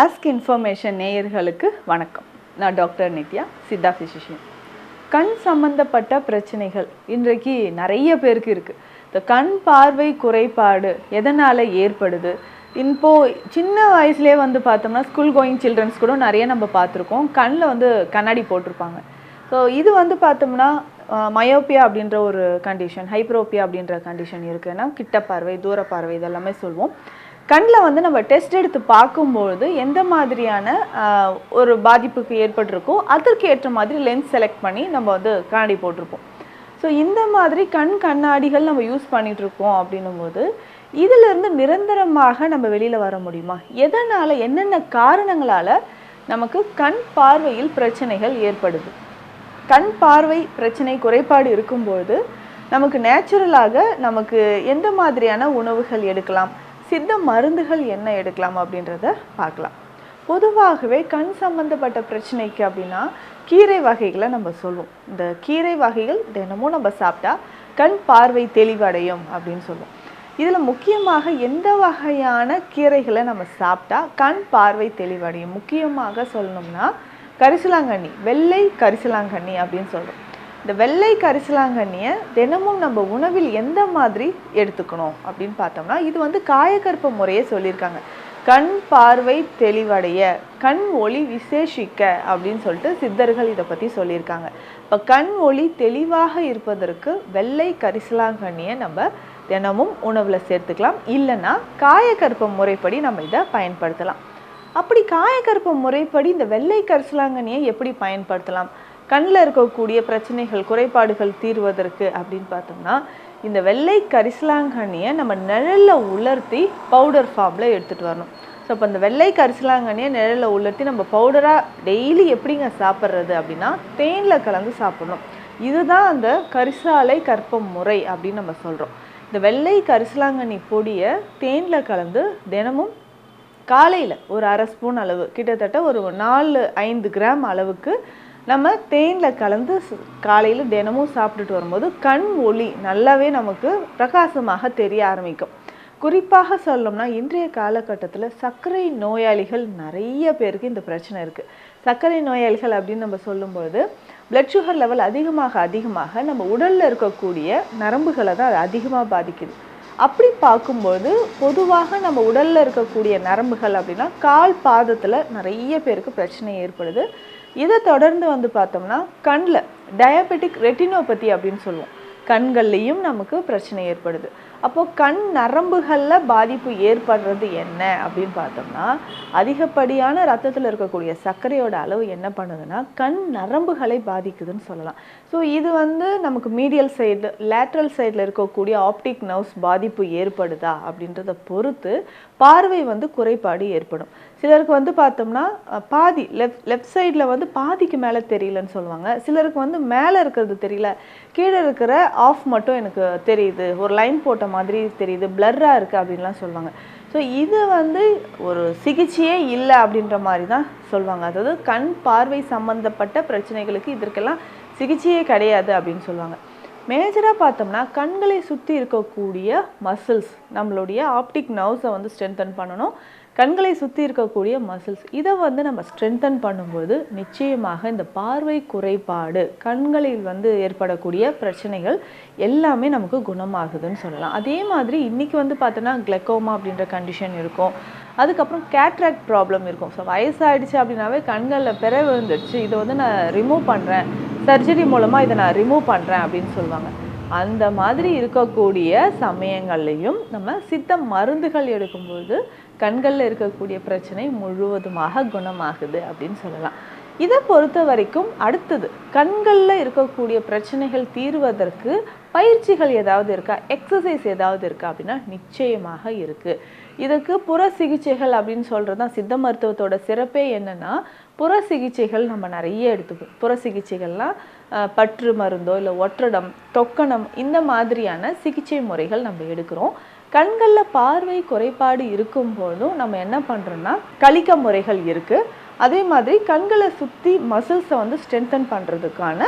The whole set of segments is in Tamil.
ஆஸ்க் இன்ஃபர்மேஷன் நேயர்களுக்கு வணக்கம். நான் டாக்டர் நித்யா சித்தா ஃபிசிஷியன் கண் சம்பந்தப்பட்ட பிரச்சனைகள் இன்றைக்கு நிறைய பேருக்கு இருக்குது இந்த கண் பார்வை குறைபாடு எதனால் ஏற்படுது? இப்போது சின்ன வயசுலேயே வந்து பார்த்தோம்னா ஸ்கூல் கோயிங் சில்ட்ரன்ஸ் கூட நிறைய நம்ம பார்த்துருக்கோம். கண்ணில் வந்து கண்ணாடி போட்டிருப்பாங்க. ஸோ இது வந்து பார்த்தோம்னா மயோப்பியா அப்படின்ற ஒரு கண்டிஷன் ஹைப்ரோப்பியா அப்படின்ற கண்டிஷன் இருக்குன்னா கிட்ட பார்வை தூர பார்வை இதெல்லாமே சொல்லுவோம் கண்ணில் வந்து நம்ம டெஸ்ட் எடுத்து பார்க்கும்பொழுது எந்த மாதிரியான ஒரு பாதிப்புக்கு ஏற்பட்டிருக்கோ அதற்கு ஏற்ற மாதிரி லென்ஸ் செலக்ட் பண்ணி நம்ம வந்து கண்ணாடி போட்டிருப்போம். ஸோ இந்த மாதிரி கண் கண்ணாடிகள் நம்ம யூஸ் பண்ணிகிட்ருக்கோம் அப்படின்னும் போது இதிலிருந்து நிரந்தரமாக நம்ம வெளியில் வர முடியுமா? எதனால் என்னென்ன காரணங்களால் நமக்கு கண் பார்வையில் பிரச்சனைகள் ஏற்படுது? கண் பார்வை பிரச்சனை குறைபாடு இருக்கும்பொழுது நமக்கு நேச்சுரலாக நமக்கு எந்த மாதிரியான உணவுகள் எடுக்கலாம்? சித்த மருந்துகள் என்ன எடுக்கலாம் அப்படின்றத பார்க்கலாம். பொதுவாகவே கண் சம்பந்தப்பட்ட பிரச்சனைக்கு அப்படின்னா கீரை வகைகளை நம்ம சொல்லுவோம் இந்த கீரை வகைகள் தினமும் நம்ம சாப்பிட்டா கண் பார்வை தெளிவடையும் அப்படின்னு சொல்லுவோம் இதில் முக்கியமாக எந்த வகையான கீரைகளை நம்ம சாப்பிட்டா கண் பார்வை தெளிவடையும்? முக்கியமாக சொல்லணும்னா கரிசலாங்கண்ணி வெள்ளை கரிசலாங்கண்ணி அப்படின்னு சொல்கிறோம் இந்த வெள்ளை கரிசலாங்கண்ணியை தினமும் நம்ம உணவில் எந்த மாதிரி எடுத்துக்கணும் அப்படின்னு பார்த்தோம்னா இது வந்து காயக்கற்ப முறையே சொல்லியிருக்காங்க. கண் பார்வை தெளிவடைய கண் ஒளி விசேஷிக்க அப்படின்னு சொல்லிட்டு சித்தர்கள் இதை பற்றி சொல்லியிருக்காங்க. இப்போ கண் ஒளி தெளிவாக இருப்பதற்கு வெள்ளை கரிசலாங்கண்ணியை நம்ம தினமும் உணவில் சேர்த்துக்கலாம். இல்லைன்னா காயக்கற்ப முறைப்படி நம்ம இதை பயன்படுத்தலாம். அப்படி காயக்கற்ப முறைப்படி இந்த வெள்ளை கரிசலாங்கண்ணியை எப்படி பயன்படுத்தலாம்? கண்ணில் இருக்கக்கூடிய பிரச்சனைகள் குறைபாடுகள் தீர்வதற்கு அப்படின்னு பார்த்தோம்னா இந்த வெள்ளை கரிசலாங்கண்ணியை நம்ம நிழலில் உலர்த்தி பவுடர் ஃபார்மில் எடுத்துகிட்டு வரணும். ஸோ இப்போ இந்த வெள்ளை கரிசலாங்கண்ணியை நிழலில் உலர்த்தி நம்ம பவுடராக டெய்லி எப்படிங்க சாப்பிட்றது அப்படின்னா தேனில் கலந்து சாப்பிடணும். இதுதான் அந்த கரிசாலை கற்பம் முறை அப்படின்னு நம்ம சொல்கிறோம் இந்த வெள்ளை கரிசலாங்கண்ணி பொடியை தேனில் கலந்து தினமும் காலையில் ஒரு அரை ஸ்பூன் அளவு கிட்டத்தட்ட ஒரு நாலு ஐந்து கிராம் அளவுக்கு நம்ம தேனில் கலந்து காலையில் தினமும் சாப்பிட்டுட்டு வரும்போது கண் ஒளி நல்லாவே நமக்கு பிரகாசமாக தெரிய ஆரம்பிக்கும். குறிப்பாக சொல்லணும்னா இன்றைய காலகட்டத்தில் சர்க்கரை நோயாளிகள் நிறைய பேருக்கு இந்த பிரச்சனை இருக்குது சர்க்கரை நோயாளிகள் அப்படின்னு நம்ம சொல்லும்பொழுது பிளட் சுகர் லெவல் அதிகமாக அதிகமாக நம்ம உடலில் இருக்கக்கூடிய நரம்புகளை தான் அது அதிகமாக பாதிக்குது. அப்படி பார்க்கும்போது பொதுவாக நம்ம உடலில் இருக்கக்கூடிய நரம்புகள் அப்படின்னா கால் பாதத்தில் நிறைய பேருக்கு பிரச்சனை ஏற்படுது. இதை தொடர்ந்து வந்து பார்த்தோம்னா கண்ணில் டயபெட்டிக் ரெட்டினோபதி அப்படின்னு சொல்லுவோம். கண்கள்லேயும் நமக்கு பிரச்சனை ஏற்படுது. அப்போது கண் நரம்புகளில் பாதிப்பு ஏற்படுறது என்ன அப்படின்னு பார்த்தோம்னா அதிகப்படியான ரத்தத்தில் இருக்கக்கூடிய சர்க்கரையோட அளவு என்ன பண்ணுதுன்னா கண் நரம்புகளை பாதிக்குதுன்னு சொல்லலாம். ஸோ இது வந்து நமக்கு மீடியல் சைடு லேட்ரல் சைடில் இருக்கக்கூடிய ஆப்டிக் நர்வ்ஸ் பாதிப்பு ஏற்படுதா அப்படின்றத பொறுத்து பார்வை வந்து குறைபாடு ஏற்படும். சிலருக்கு வந்து பார்த்தோம்னா பாதி லெஃப்ட் லெஃப்ட் சைடில் வந்து பாதிக்கு மேலே தெரியலன்னு சொல்லுவாங்க. சிலருக்கு வந்து மேலே இருக்கிறது தெரியல. கீழே இருக்கிற ஆஃப் மட்டும் எனக்கு தெரியுது. ஒரு லைன் போட்ட மாதிரி தெரியுது. பிளர்ராக இருக்குது அப்படின்லாம் சொல்லுவாங்க. ஸோ இது வந்து ஒரு சிகிச்சையே இல்லை அப்படின்ற மாதிரி தான் சொல்லுவாங்க. அதாவது கண் பார்வை சம்பந்தப்பட்ட பிரச்சனைகளுக்கு இதற்கெல்லாம் சிகிச்சையே கிடையாது அப்படின்னு சொல்லுவாங்க. மேஜராக பார்த்தோம்னா கண்களை சுற்றி இருக்கக்கூடிய மசில்ஸ் நம்மளுடைய ஆப்டிக் நர்வ்ஸை வந்து ஸ்ட்ரென்தன் பண்ணணும். கண்களை சுற்றி இருக்கக்கூடிய மசில்ஸ் இதை வந்து நம்ம ஸ்ட்ரென்தன் பண்ணும்போது நிச்சயமாக இந்த பார்வை குறைபாடு கண்களில் வந்து ஏற்படக்கூடிய பிரச்சனைகள் எல்லாமே நமக்கு குணமாகுதுன்னு சொல்லலாம். அதே மாதிரி இன்றைக்கி வந்து பார்த்தோன்னா கிளக்கோமா அப்படின்ற கண்டிஷன் இருக்கும். அதுக்கப்புறம் கேட்ராக்ட் ப்ராப்ளம் இருக்கும். ஸோ வயசாயிடுச்சு அப்படின்னாவே கண்களில் பிற விழுந்துடுச்சு இதை வந்து நான் ரிமூவ் பண்ணுறேன் சர்ஜரி மூலமாக இதை நான் ரிமூவ் பண்ணுறேன் அப்படின்னு சொல்லுவாங்க. அந்த மாதிரி இருக்கக்கூடிய சமயங்கள்லையும் நம்ம சித்த மருந்துகள் எடுக்கும்போது கண்களில் இருக்கக்கூடிய பிரச்சனை முழுவதுமாக குணமாகுது அப்படின்னு சொல்லலாம். இதை பொறுத்த வரைக்கும் அடுத்தது கண்களில் இருக்கக்கூடிய பிரச்சனைகள் தீர்வதற்கு பயிற்சிகள் ஏதாவது இருக்கா? எக்ஸசைஸ் ஏதாவது இருக்கா அப்படின்னா நிச்சயமாக இருக்குது இதுக்கு புற சிகிச்சைகள் அப்படின்னு சொல்கிறது தான் சித்த மருத்துவத்தோட சிறப்பே என்னென்னா புற சிகிச்சைகள் நம்ம நிறைய எடுத்துக்கணும் புற சிகிச்சைகள்லாம் பற்று மருந்தோ இல்லை ஒற்றடம் தொக்கணம் இந்த மாதிரியான சிகிச்சை முறைகள் நம்ம எடுக்கிறோம். கண்களில் பார்வை குறைபாடு இருக்கும்போதும் நம்ம என்ன பண்ணுறோன்னா கழிக்க முறைகள் இருக்குது அதே மாதிரி கண்களை சுற்றி மசில்ஸை வந்து ஸ்ட்ரென்தன் பண்ணுறதுக்கான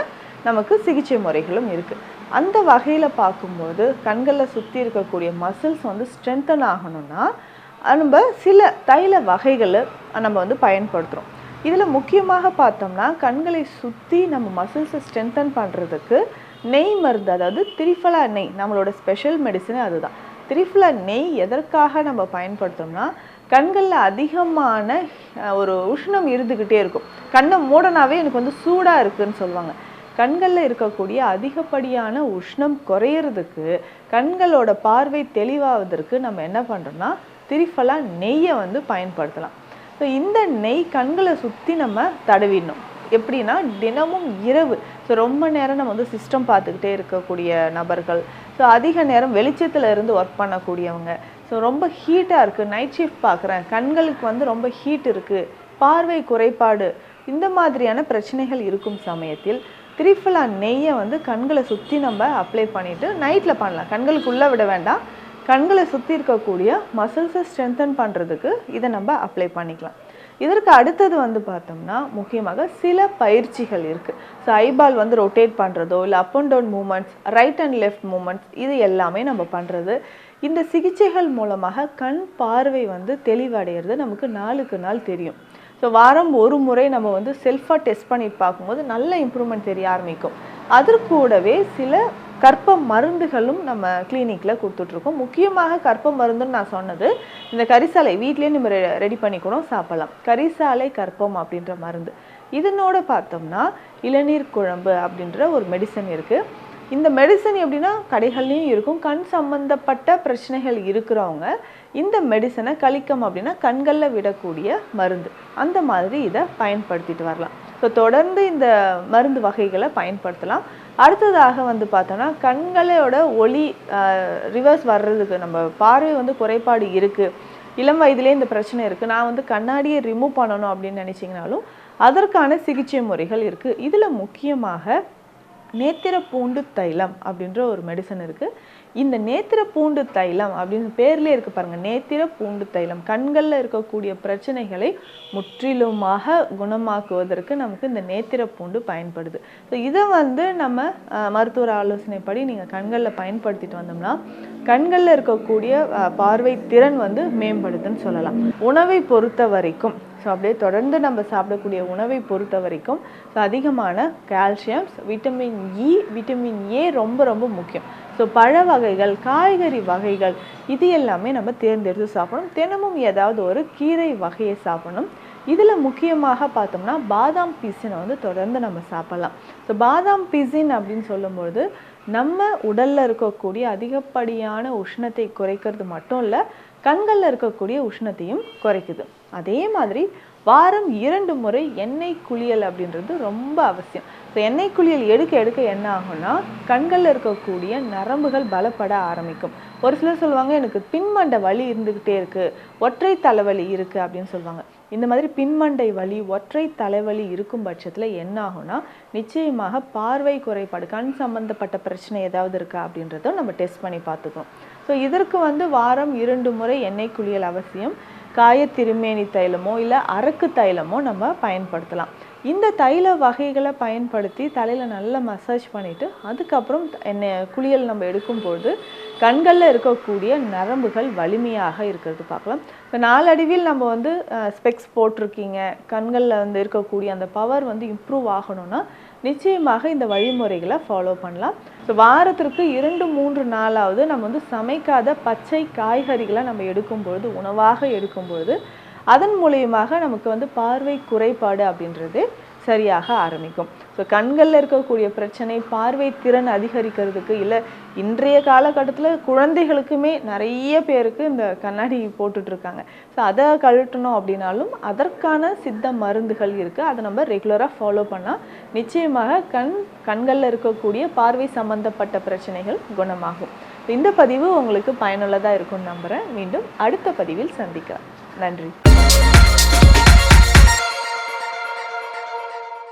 நமக்கு சிகிச்சை முறைகளும் இருக்குது அந்த வகையில் பார்க்கும்போது கண்களில் சுற்றி இருக்கக்கூடிய மசில்ஸ் வந்து ஸ்ட்ரென்தன் ஆகணும்னா நம்ம சில தைல வகைகளை நம்ம வந்து பயன்படுத்துகிறோம் இதில் முக்கியமாக பார்த்தோம்னா கண்களை சுற்றி நம்ம மசில்ஸை ஸ்ட்ரென்தன் பண்ணுறதுக்கு நெய் மருந்து அதாவது திரிஃபலா நெய் நம்மளோட ஸ்பெஷல் மெடிசனே அதுதான் திரிஃபலா நெய் எதற்காக நம்ம பயன்படுத்தோம்னா கண்களில் அதிகமான ஒரு உஷ்ணம் இருந்துக்கிட்டே இருக்கும். கண்ணை மூடனாவே எனக்கு வந்து சூடாக இருக்குன்னு சொல்லுவாங்க. கண்களில் இருக்கக்கூடிய அதிகப்படியான உஷ்ணம் குறையிறதுக்கு கண்களோட பார்வை தெளிவாவதற்கு நம்ம என்ன பண்ணுறோம்னா திரிஃபலா நெய்யை வந்து பயன்படுத்தலாம். ஸோ இந்த நெய் கண்களை சுற்றி நம்ம தடவிடணும். எப்படின்னா தினமும் இரவு. ஸோ ரொம்ப நேரம் நம்ம வந்து சிஸ்டம் பார்த்துக்கிட்டே இருக்கக்கூடிய நபர்கள். ஸோ அதிக நேரம் வெளிச்சத்தில் இருந்து ஒர்க் பண்ணக்கூடியவங்க. ஸோ ரொம்ப ஹீட்டாக இருக்குது நைட் ஷிஃப்ட் பார்க்குறேன். கண்களுக்கு வந்து ரொம்ப ஹீட் இருக்குது பார்வை குறைபாடு. இந்த மாதிரியான பிரச்சனைகள் இருக்கும் சமயத்தில் திரிஃபலா நெய்யை வந்து கண்களை சுற்றி நம்ம அப்ளை பண்ணிவிட்டு நைட்டில் பண்ணலாம். கண்களுக்குள்ளே விட வேண்டாம். கண்களை சுற்றி இருக்கக்கூடிய மசில்ஸை ஸ்ட்ரென்தன் பண்ணுறதுக்கு இதை நம்ம அப்ளை பண்ணிக்கலாம். இதற்கு அடுத்தது வந்து பார்த்தோம்னா முக்கியமாக சில பயிற்சிகள் இருக்குது ஸோ ஐபால் வந்து ரொட்டேட் பண்ணுறதோ இல்லை up and down moments right and left moments இது எல்லாமே நம்ம பண்ணுறது இந்த சிகிச்சைகள் மூலமாக கண் பார்வை வந்து தெளிவடைகிறது நமக்கு நாளுக்கு நாள் தெரியும். ஸோ வாரம் ஒரு முறை நம்ம வந்து செல்ஃபாக டெஸ்ட் பண்ணி பார்க்கும்போது நல்ல இம்ப்ரூவ்மெண்ட் தெரிய ஆரம்பிக்கும். அதற்கூடவே சில கற்ப மருந்துகளும் நம்ம கிளினிக்கில் கொடுத்துட்ருக்கோம். முக்கியமாக கற்ப மருந்துன்னு நான் சொன்னது இந்த கரிசாலை வீட்லேயே நம்ம ரெடி பண்ணிக்கணும் சாப்பிடலாம். கரிசாலை கற்பம் அப்படின்ற மருந்து. இதனோட பார்த்தோம்னா இளநீர் குழம்பு அப்படின்ற ஒரு மெடிசன் இருக்குது இந்த மெடிசன் எப்படின்னா கடைகள்லையும் இருக்கும். கண் சம்பந்தப்பட்ட பிரச்சனைகள் இருக்கிறவங்க இந்த மெடிசனை கழிக்கம் அப்படின்னா கண்களில் விடக்கூடிய மருந்து. அந்த மாதிரி இதை பயன்படுத்திட்டு வரலாம். ஸோ தொடர்ந்து இந்த மருந்து வகைகளை பயன்படுத்தலாம். அடுத்ததாக வந்து பார்த்தோன்னா கண்களோட ஒளி ரிவர்ஸ் வர்றதுக்கு நம்ம பார்வை வந்து குறைபாடு இருக்குது இளம் வயதிலே இந்த பிரச்சனை இருக்குது நான் வந்து கண்ணாடியை ரிமூவ் பண்ணணும் அப்படின்னு நினச்சிங்கனாலும் அதற்கான சிகிச்சை முறைகள் இருக்குது இதில் முக்கியமாக நேத்திர பூண்டு தைலம் அப்படின்ற ஒரு மெடிசன் இருக்குது இந்த நேத்திர பூண்டு தைலம் அப்படின்னு பேர்லேயே இருக்குது பாருங்கள் நேத்திர பூண்டு தைலம். கண்களில் இருக்கக்கூடிய பிரச்சனைகளை முற்றிலுமாக குணமாக்குவதற்கு நமக்கு இந்த நேத்திர பூண்டு பயன்படுது. ஸோ இதை வந்து நம்ம மருத்துவர் ஆலோசனைப்படி நீங்கள் கண்களில் பயன்படுத்திட்டு வந்தோம்னா கண்களில் இருக்கக்கூடிய பார்வை திறன் வந்து மேம்படுதுன்னு சொல்லலாம். உணவை பொறுத்த வரைக்கும் ஸோ அப்படியே தொடர்ந்து நம்ம சாப்பிடக்கூடிய உணவை பொறுத்த வரைக்கும் ஸோ அதிகமான calciums vitamin E vitamin A ரொம்ப ரொம்ப முக்கியம். ஸோ பழ வகைகள் காய்கறி வகைகள் இது எல்லாமே நம்ம தேர்ந்தெடுத்து சாப்பிடணும். தினமும் ஏதாவது ஒரு கீரை வகையை சாப்பிடணும். இதில் முக்கியமாக பார்த்தோம்னா பாதாம் பீசினை வந்து தொடர்ந்து நம்ம சாப்பிடலாம். ஸோ பாதாம் பீசின் அப்படின்னு சொல்லும்பொழுது நம்ம உடலில் இருக்கக்கூடிய அதிகப்படியான உஷ்ணத்தை குறைக்கிறது மட்டும் இல்லை கண்களில் இருக்கக்கூடிய உஷ்ணத்தையும் குறைக்குது. அதே மாதிரி வாரம் இரண்டு முறை எண்ணெய் குளியல் அப்படின்றது ரொம்ப அவசியம். ஸோ எண்ணெய் குளியல் எடுக்க எடுக்க என்ன ஆகும்னா கண்களில் இருக்கக்கூடிய நரம்புகள் பலப்பட ஆரம்பிக்கும். ஒரு சிலர் சொல்லுவாங்க எனக்கு பின்மண்டை வலி இருந்துக்கிட்டே இருக்கு ஒற்றை தலைவலி இருக்கு அப்படின்னு சொல்லுவாங்க. இந்த மாதிரி பின்மண்டை வலி ஒற்றை தலைவலி இருக்கும் பட்சத்தில் என்ன ஆகும்னா நிச்சயமாக பார்வை குறைபாடு கண் சம்பந்தப்பட்ட பிரச்சனை ஏதாவது இருக்கா அப்படின்றத நம்ம டெஸ்ட் பண்ணி பார்த்துக்கணும் ஸோ இதற்கு வந்து வாரம் இரண்டு முறை எண்ணெய் குளியல் அவசியம். காய திருமேனி தைலமோ இல்லை அரக்கு தைலமோ நம்ம பயன்படுத்தலாம். இந்த தைல வகைகளை பயன்படுத்தி தலையில் நல்லா மசாஜ் பண்ணிவிட்டு அதுக்கப்புறம் எண்ணெய் குளியல் நம்ம எடுக்கும்போது கண்களில் இருக்கக்கூடிய நரம்புகள் வலிமையாக இருக்கிறது பார்க்கலாம். இப்போ நாளடைவில் நம்ம வந்து ஸ்பெக்ஸ் போட்டிருக்கீங்க. கண்களில் வந்து இருக்கக்கூடிய அந்த பவர் வந்து இம்ப்ரூவ் ஆகணும்னா நிச்சயமாக இந்த வழிமுறைகளை ஃபாலோ பண்ணலாம். ஸோ வாரத்திற்கு இரண்டு மூன்று நாளாவது நம்ம வந்து சமைக்காத பச்சை காய்கறிகளை நம்ம எடுக்கும்பொழுது உணவாக எடுக்கும்பொழுது அதன் மூலியமாக நமக்கு வந்து பார்வை குறைபாடு அப்படின்றது சரியாக ஆரம்பிக்கும். ஸோ கண்களில் இருக்கக்கூடிய பிரச்சனை பார்வை திறன் அதிகரிக்கிறதுக்கு இல்லை இன்றைய காலகட்டத்தில் குழந்தைகளுக்குமே நிறைய பேருக்கு இந்த கண்ணாடி போட்டுட்ருக்காங்க. ஸோ அதை கழட்டணும் அப்படின்னாலும் அதற்கான சித்த மருந்துகள் இருக்குது அதை நம்ம ரெகுலராக ஃபாலோ பண்ணால் நிச்சயமாக கண் கண்களில் இருக்கக்கூடிய பார்வை சம்பந்தப்பட்ட பிரச்சனைகள் குணமாகும். இந்த பதிவு உங்களுக்கு பயனுள்ளதாக இருக்கும்னு நம்புகிறேன் மீண்டும் அடுத்த பதிவில் சந்திக்கிறேன் நன்றி.